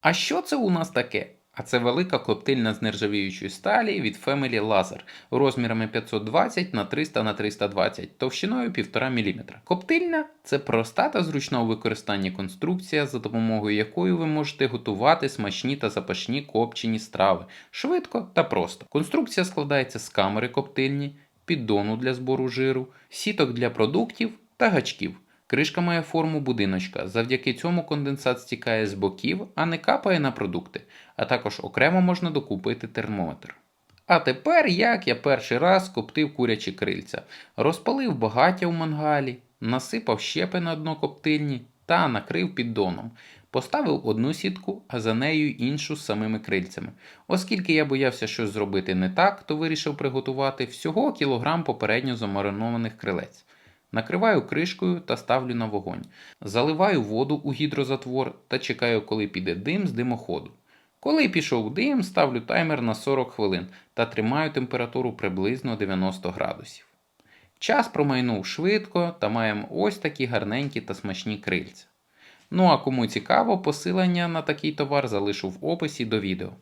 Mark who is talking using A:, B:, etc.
A: А що це у нас таке? А це велика коптильня з нержавіючої сталі від Family Laser розмірами 520 на 300 на 320 товщиною 1,5 мм. Коптильня це проста та зручна у використанні конструкція, за допомогою якої ви можете готувати смачні та запашні копчені страви швидко та просто. Конструкція складається з камери коптильні, піддону для збору жиру, сіток для продуктів та гачків. Кришка має форму будиночка, завдяки цьому конденсат стікає з боків, а не капає на продукти, а також окремо можна докупити термометр. А тепер як я перший раз коптив курячі крильця, розпалив багаття в мангалі, насипав щепи на дно коптильні та накрив піддоном. Поставив одну сітку, а за нею іншу з самими крильцями. Оскільки я боявся щось зробити не так, то вирішив приготувати всього кілограм попередньо замаринованих крилець. Накриваю кришкою та ставлю на вогонь. Заливаю воду у гідрозатвор та чекаю, коли піде дим з димоходу. Коли пішов дим, ставлю таймер на 40 хвилин та тримаю температуру приблизно 90 градусів. Час промайнув швидко та маємо ось такі гарненькі та смачні крильця. Ну а кому цікаво, посилання на такий товар залишу в описі до відео.